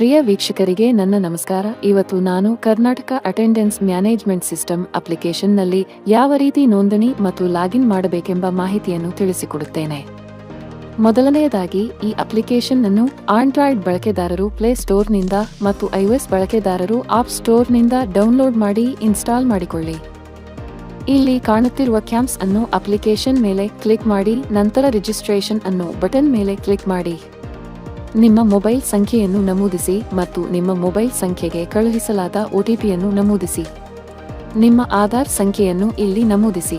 ಪ್ರಿಯ ವೀಕ್ಷಕರಿಗೆ ನನ್ನ ನಮಸ್ಕಾರ. ಇವತ್ತು ನಾನು ಕರ್ನಾಟಕ ಅಟೆಂಡೆನ್ಸ್ ಮ್ಯಾನೇಜ್ಮೆಂಟ್ ಸಿಸ್ಟಮ್ ಅಪ್ಲಿಕೇಶನ್ನಲ್ಲಿ ಯಾವ ರೀತಿ ನೋಂದಣಿ ಮತ್ತು ಲಾಗಿನ್ ಮಾಡಬೇಕೆಂಬ ಮಾಹಿತಿಯನ್ನು ತಿಳಿಸಿಕೊಡುತ್ತೇನೆ. ಮೊದಲನೆಯದಾಗಿ, ಈ ಅಪ್ಲಿಕೇಶನ್ ಅನ್ನು ಆಂಡ್ರಾಯ್ಡ್ ಬಳಕೆದಾರರು ಪ್ಲೇ ಸ್ಟೋರ್ನಿಂದ ಮತ್ತು ಐಒಎಸ್ ಬಳಕೆದಾರರು ಆಪ್ ಸ್ಟೋರ್ನಿಂದ ಡೌನ್ಲೋಡ್ ಮಾಡಿ ಇನ್ಸ್ಟಾಲ್ ಮಾಡಿಕೊಳ್ಳಿ. ಇಲ್ಲಿ ಕಾಣುತ್ತಿರುವ ಕ್ಯಾಂಪ್ಸ್ ಅನ್ನು ಅಪ್ಲಿಕೇಶನ್ ಮೇಲೆ ಕ್ಲಿಕ್ ಮಾಡಿ, ನಂತರ ರಿಜಿಸ್ಟ್ರೇಷನ್ ಅನ್ನು ಬಟನ್ ಮೇಲೆ ಕ್ಲಿಕ್ ಮಾಡಿ. ನಿಮ್ಮ ಮೊಬೈಲ್ ಸಂಖ್ಯೆಯನ್ನು ನಮೂದಿಸಿ ಮತ್ತು ನಿಮ್ಮ ಮೊಬೈಲ್ ಸಂಖ್ಯೆಗೆ ಕಳುಹಿಸಲಾದ ಒಟಿಪಿಯನ್ನು ನಮೂದಿಸಿ. ನಿಮ್ಮ ಆಧಾರ್ ಸಂಖ್ಯೆಯನ್ನು ಇಲ್ಲಿ ನಮೂದಿಸಿ.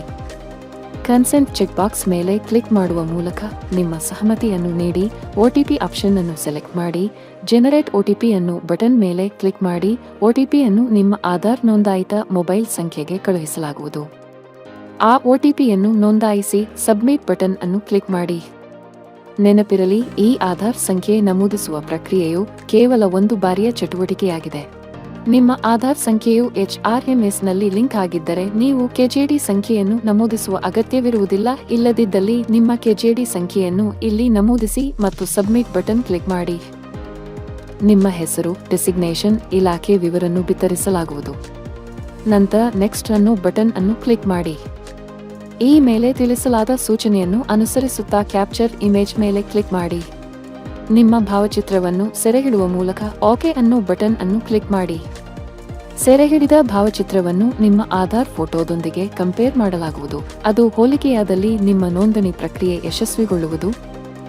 ಕನ್ಸೆಂಟ್ ಚೆಕ್ ಬಾಕ್ಸ್ ಮೇಲೆ ಕ್ಲಿಕ್ ಮಾಡುವ ಮೂಲಕ ನಿಮ್ಮ ಸಹಮತಿಯನ್ನು ನೀಡಿ ಒಟಿಪಿ ಆಪ್ಷನ್ ಅನ್ನು ಸೆಲೆಕ್ಟ್ ಮಾಡಿ, ಜನರೇಟ್ ಒಟಿಪಿ ಅನ್ನು ಬಟನ್ ಮೇಲೆ ಕ್ಲಿಕ್ ಮಾಡಿ ಒಟಿಪಿಯನ್ನು ನಿಮ್ಮ ಆಧಾರ್ ನೋಂದಾಯಿತ ಮೊಬೈಲ್ ಸಂಖ್ಯೆಗೆ ಕಳುಹಿಸಲಾಗುವುದು. ಆ ಒಟಿಪಿಯನ್ನು ನೋಂದಾಯಿಸಿ ಸಬ್ಮಿಟ್ ಬಟನ್ ಅನ್ನು ಕ್ಲಿಕ್ ಮಾಡಿ. ನೆನಪಿರಲಿ, ಈ ಆಧಾರ್ ಸಂಖ್ಯೆ ನಮೂದಿಸುವ ಪ್ರಕ್ರಿಯೆಯು ಕೇವಲ ಒಂದು ಬಾರಿಯ ಚಟುವಟಿಕೆಯಾಗಿದೆ. ನಿಮ್ಮ ಆಧಾರ್ ಸಂಖ್ಯೆಯು ನಲ್ಲಿ ಲಿಂಕ್ ಆಗಿದ್ದರೆ ನೀವು ಕೆಜೆಡಿ ಸಂಖ್ಯೆಯನ್ನು ನಮೂದಿಸುವ ಅಗತ್ಯವಿರುವುದಿಲ್ಲ, ಇಲ್ಲದಿದ್ದಲ್ಲಿ ನಿಮ್ಮ ಕೆಜೆಡಿ ಸಂಖ್ಯೆಯನ್ನು ಇಲ್ಲಿ ನಮೂದಿಸಿ ಮತ್ತು ಸಬ್ಮಿಟ್ ಬಟನ್ ಕ್ಲಿಕ್ ಮಾಡಿ. ನಿಮ್ಮ ಹೆಸರು, ಡೆಸಿಗ್ನೇಷನ್, ಇಲಾಖೆ ವಿವರನ್ನು ಬಿತ್ತರಿಸಲಾಗುವುದು. ನಂತರ ನೆಕ್ಸ್ಟ್ ಅನ್ನು ಬಟನ್ ಅನ್ನು ಕ್ಲಿಕ್ ಮಾಡಿ. ಈ ಮೇಲೆ ತಿಳಿಸಲಾದ ಸೂಚನೆಯನ್ನು ಅನುಸರಿಸುತ್ತಾ ಕ್ಯಾಪ್ಚರ್ ಇಮೇಜ್ ಮೇಲೆ ಕ್ಲಿಕ್ ಮಾಡಿ. ನಿಮ್ಮ ಭಾವಚಿತ್ರವನ್ನು ಸೆರೆಹಿಡುವ ಮೂಲಕ ಓಕೆ ಅನ್ನು ಬಟನ್ ಅನ್ನು ಕ್ಲಿಕ್ ಮಾಡಿ. ಸೆರೆಹಿಡಿದ ಭಾವಚಿತ್ರವನ್ನು ನಿಮ್ಮ ಆಧಾರ್ ಫೋಟೋದೊಂದಿಗೆ ಕಂಪೇರ್ ಮಾಡಲಾಗುವುದು. ಅದು ಹೋಲಿಕೆಯಾದಲ್ಲಿ ನಿಮ್ಮ ನೋಂದಣಿ ಪ್ರಕ್ರಿಯೆ ಯಶಸ್ವಿಗೊಳ್ಳುವುದು.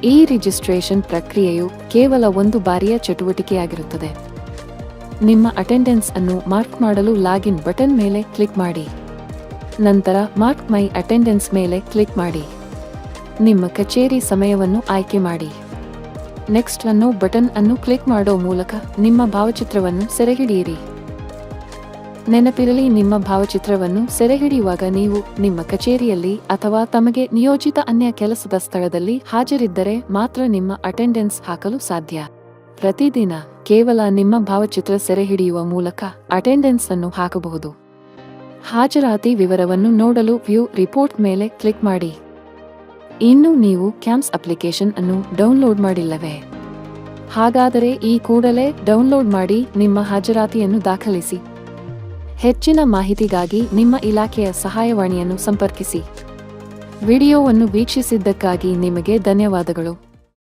ಈ ರಿಜಿಸ್ಟ್ರೇಷನ್ ಪ್ರಕ್ರಿಯೆಯು ಕೇವಲ ಒಂದು ಬಾರಿಯ ಚಟುವಟಿಕೆಯಾಗಿರುತ್ತದೆ. ನಿಮ್ಮ ಅಟೆಂಡೆನ್ಸ್ ಅನ್ನು ಮಾರ್ಕ್ ಮಾಡಲು ಲಾಗಿನ್ ಬಟನ್ ಮೇಲೆ ಕ್ಲಿಕ್ ಮಾಡಿ. ನಂತರ ಮಾರ್ಕ್ ಮೈ ಅಟೆಂಡೆನ್ಸ್ ಮೇಲೆ ಕ್ಲಿಕ್ ಮಾಡಿ. ನಿಮ್ಮ ಕಚೇರಿ ಸಮಯವನ್ನು ಆಯ್ಕೆ ಮಾಡಿ. ನೆಕ್ಸ್ಟ್ ಅನ್ನು ಬಟನ್ ಅನ್ನು ಕ್ಲಿಕ್ ಮಾಡೋ ಮೂಲಕ ನಿಮ್ಮ ಭಾವಚಿತ್ರವನ್ನು ಸೆರೆಹಿಡಿಯಿರಿ. ನೆನಪಿರಲಿ, ನಿಮ್ಮ ಭಾವಚಿತ್ರವನ್ನು ಸೆರೆಹಿಡಿಯುವಾಗ ನೀವು ನಿಮ್ಮ ಕಚೇರಿಯಲ್ಲಿ ಅಥವಾ ತಮಗೆ ನಿಯೋಜಿತ ಅನ್ಯ ಕೆಲಸದ ಸ್ಥಳದಲ್ಲಿ ಹಾಜರಿದ್ದರೆ ಮಾತ್ರ ನಿಮ್ಮ ಅಟೆಂಡೆನ್ಸ್ ಹಾಕಲು ಸಾಧ್ಯ. ಪ್ರತಿದಿನ ಕೇವಲ ನಿಮ್ಮ ಭಾವಚಿತ್ರ ಸೆರೆಹಿಡಿಯುವ ಮೂಲಕ ಅಟೆಂಡೆನ್ಸ್ ಅನ್ನು ಹಾಕಬಹುದು. ಹಾಜರಾತಿ ವಿವರವನ್ನು ನೋಡಲು ವ್ಯೂ ರಿಪೋರ್ಟ್ ಮೇಲೆ ಕ್ಲಿಕ್ ಮಾಡಿ. ಇನ್ನು ನೀವು ಕ್ಯಾಂಪ್ಸ್ ಅಪ್ಲಿಕೇಶನ್ ಅನ್ನು ಡೌನ್ಲೋಡ್ ಮಾಡಿಲ್ಲವೇ? ಹಾಗಾದರೆ ಈ ಕೂಡಲೇ ಡೌನ್ಲೋಡ್ ಮಾಡಿ ನಿಮ್ಮ ಹಾಜರಾತಿಯನ್ನು ದಾಖಲಿಸಿ. ಹೆಚ್ಚಿನ ಮಾಹಿತಿಗಾಗಿ ನಿಮ್ಮ ಇಲಾಖೆಯ ಸಹಾಯವಾಣಿಯನ್ನು ಸಂಪರ್ಕಿಸಿ. ವಿಡಿಯೋವನ್ನು ವೀಕ್ಷಿಸಿದ್ದಕ್ಕಾಗಿ ನಿಮಗೆ ಧನ್ಯವಾದಗಳು.